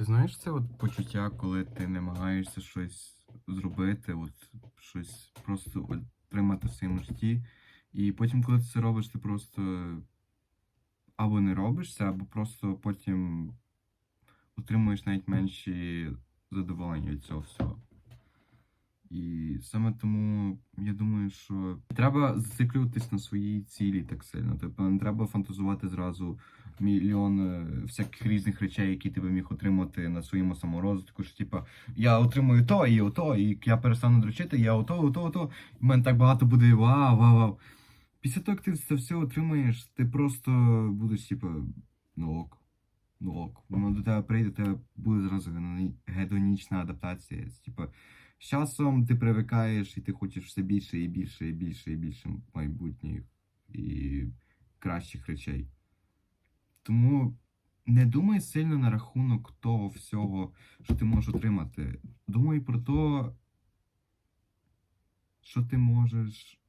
Ти знаєш це от почуття, коли ти намагаєшся щось зробити, от щось просто от, тримати в своєму житті, і потім, коли ти це робиш, ти просто або не робишся, або просто потім отримуєш навіть менші задоволення від цього всього. І саме тому я думаю, що треба зациклюватись на своїй цілі так сильно. Тобто не треба фантазувати зразу мільйон е, всяких різних речей, які ти би міг отримати на своєму саморозвитку. Що типа я отримую то і ото, і я перестану дрочити, я ото, ото, ото. У мене так багато буде вау, вау, вау. Після того, як ти це все отримаєш, ти просто будеш, типа, ну ок. Ну ок. Воно до тебе прийде, тебе буде зразу гедоні- гедонічна адаптація. Типа, з часом ти привикаєш і ти хочеш все більше і більше і більше і більше майбутніх і кращих речей. Тому не думай сильно на рахунок того всього, що ти можеш отримати. Думай про те, що ти можеш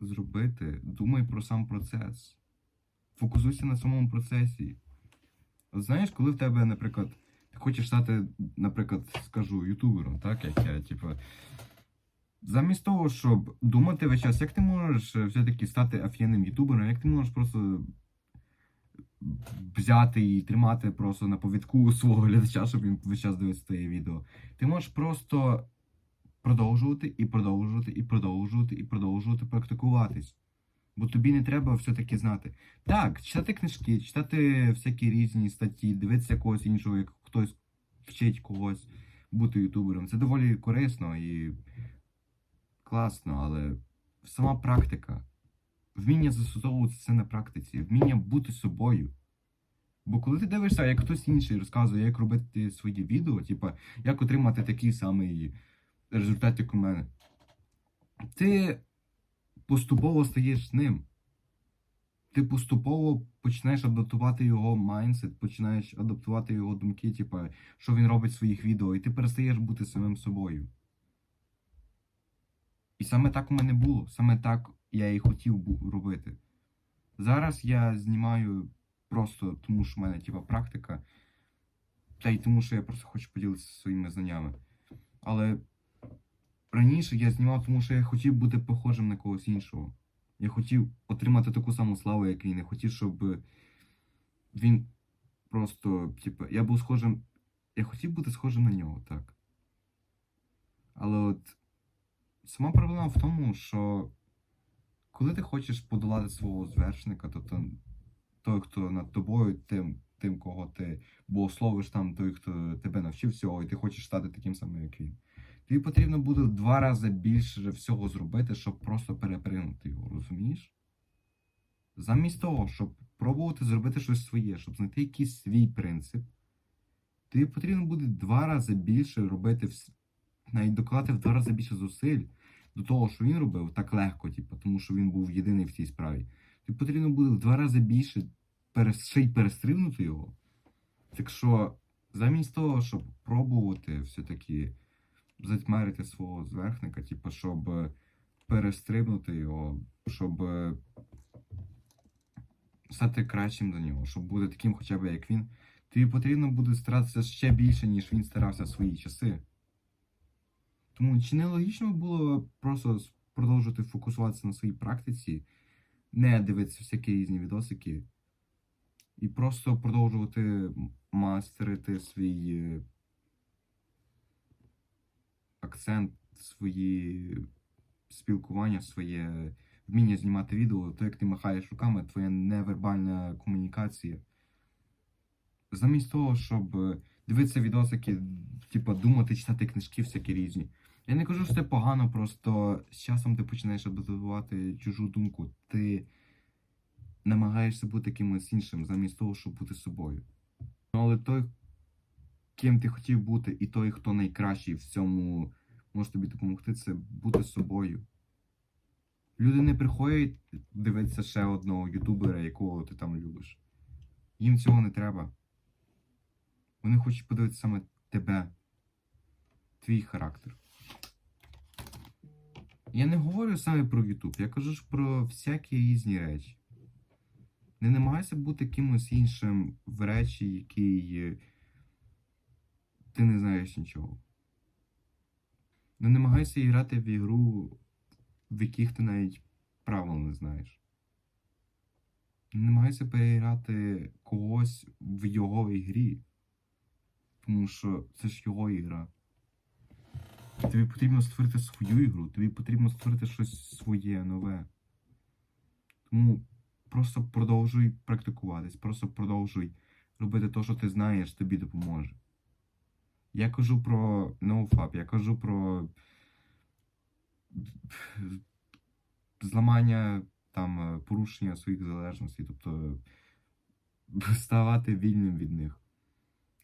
зробити. Думай про сам процес. Фокусуйся на самому процесі. От знаєш, коли в тебе, наприклад, ти хочеш стати, наприклад, скажу, ютубером, так, як я, типу. Замість того, щоб думати весь час, як ти можеш е, все-таки стати офігенним ютубером, як ти можеш просто взяти і тримати просто на повідку свого глядача, щоб він весь час дивився твоє відео. Ти можеш просто продовжувати і продовжувати, і продовжувати, і продовжувати практикуватись. Бо тобі не треба все-таки знати. Так, читати книжки, читати всякі різні статті, дивитися когось іншого, як хтось вчить когось бути ютубером. Це доволі корисно і класно, але сама практика, вміння застосовувати це на практиці, вміння бути собою. Бо коли ти дивишся, як хтось інший розказує, як робити свої відео, типа, як отримати такий самий результат, як у мене, ти поступово стаєш ним. Ти поступово починаєш адаптувати його майндсет, починаєш адаптувати його думки, типа, що він робить в своїх відео, і ти перестаєш бути самим собою. І саме так у мене було, саме так я і хотів робити. Зараз я знімаю просто тому, що в мене типа практика, та й тому, що я просто хочу поділитися своїми знаннями. Але раніше я знімав, тому що я хотів бути похожим на когось іншого. Я хотів отримати таку саму славу, як він. Я хотів, щоб він просто, типу, я був схожим. Я хотів бути схожим на нього, так. Але от сама проблема в тому, що коли ти хочеш подолати свого звершника, то, то той, хто над тобою, тим, тим, кого ти богословиш там, той, хто тебе навчив всього, і ти хочеш стати таким самим, як він. Тобі потрібно буде в два рази більше всього зробити, щоб просто перепригнути його, розумієш? Замість того, щоб пробувати зробити щось своє, щоб знайти якийсь свій принцип, тобі потрібно буде два рази більше робити, навіть докладати в два рази більше зусиль до того, що він робив так легко, типу, тому що він був єдиний в цій справі. Тобі потрібно буде в два рази більше ще й перестрибнути його. Так що, замість того, щоб пробувати все-таки затьмарити свого зверхника, типу, щоб е, перестрибнути його, щоб е, стати кращим за нього, щоб бути таким хоча б як він, тобі потрібно буде старатися ще більше, ніж він старався в свої часи. Тому чи не логічно було просто продовжувати фокусуватися на своїй практиці, не дивитися всякі різні відосики, і просто продовжувати мастерити свій е, акцент, свої спілкування, своє вміння знімати відео, то як ти махаєш руками, твоя невербальна комунікація. Замість того, щоб е, дивитися відосики, типу, думати, читати книжки всякі різні. Я не кажу, що це погано, просто з часом ти починаєш адаптувати чужу думку. Ти намагаєшся бути кимось іншим, замість того, щоб бути собою. Ну, але той, ким ти хотів бути, і той, хто найкращий в цьому може тобі допомогти, це бути собою. Люди не приходять дивитися ще одного ютубера, якого ти там любиш. Їм цього не треба. Вони хочуть подивитися саме тебе, твій характер. Я не говорю саме про Ютуб, я кажу ж про всякі різні речі. Не намагайся бути кимось іншим в речі, який е, ти не знаєш нічого. Не намагайся грати в ігру, в яких ти навіть правил не знаєш. Не намагайся переграти когось в його ігрі. Тому що це ж його ігра. Тобі потрібно створити свою ігру, тобі потрібно створити щось своє, нове. Тому просто продовжуй практикуватись, просто продовжуй робити те, що ти знаєш, тобі допоможе. Я кажу про NoFap, я кажу про зламання там е, порушення своїх залежностей, тобто ставати вільним від них.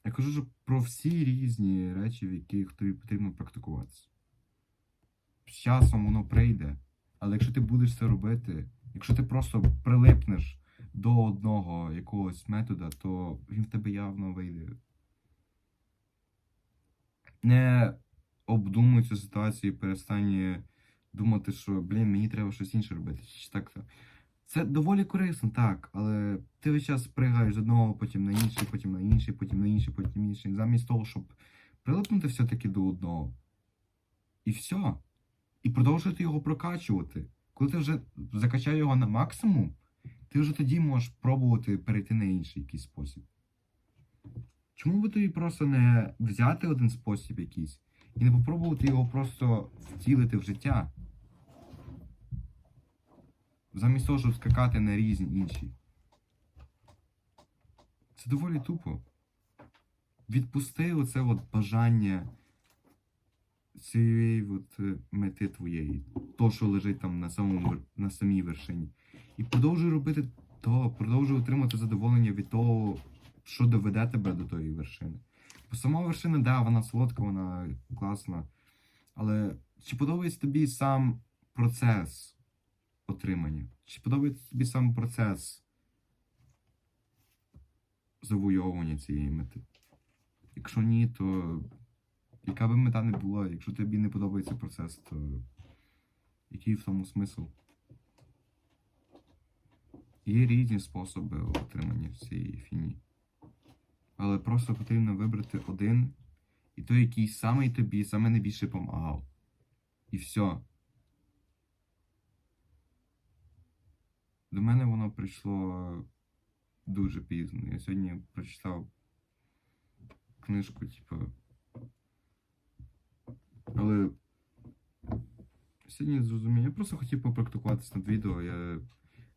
Я кажу ж про всі різні речі, в яких тобі потрібно практикуватися. З часом воно прийде, але якщо ти будеш це робити, якщо ти просто прилипнеш до одного якогось метода, то він в тебе явно вийде. Не обдумуй цю ситуацію і перестань думати, що блін, мені треба щось інше робити. Чи так. Це доволі корисно, так, але ти весь час пригаєш з одного, потім на інший, потім на інший, потім на інший, потім на інший. Замість того, щоб прилипнути все-таки до одного. І все. І продовжувати його прокачувати. Коли ти вже закачав його на максимум, ти вже тоді можеш пробувати перейти на інший якийсь спосіб. Чому би тобі просто не взяти один спосіб якийсь і не попробувати його просто втілити в життя? Замість того, щоб скакати на різні інші. Це доволі тупо. Відпусти оце от бажання цієї от е, мети твоєї, то, що лежить там на самому на самій вершині. І продовжуй робити то, продовжуй отримати задоволення від того, що доведе тебе до тої вершини. Бо сама вершина, да, вона солодка, вона класна. Але чи подобається тобі сам процес отримання? Чи подобається тобі сам процес завойовування цієї мети? Якщо ні, то яка би мета не була, якщо тобі не подобається процес, то який в тому смисл? Є різні способи отримання цієї фіні. Але просто потрібно вибрати один, і той, який саме тобі саме найбільше помагав. І все. До мене воно прийшло дуже пізно. Я сьогодні прочитав книжку, типу. Але сьогодні зрозумів. Я просто хотів попрактикуватися над відео. Я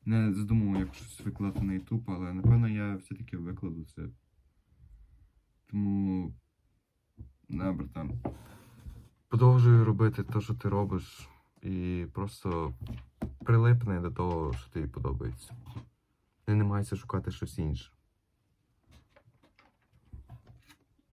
не задумував, як щось викладати на YouTube, але напевно я все-таки викладу це. Тому. Да, братан. Продовжуй робити те, що ти робиш, і просто прилипни до того, що тобі подобається. Не намагайся шукати щось інше.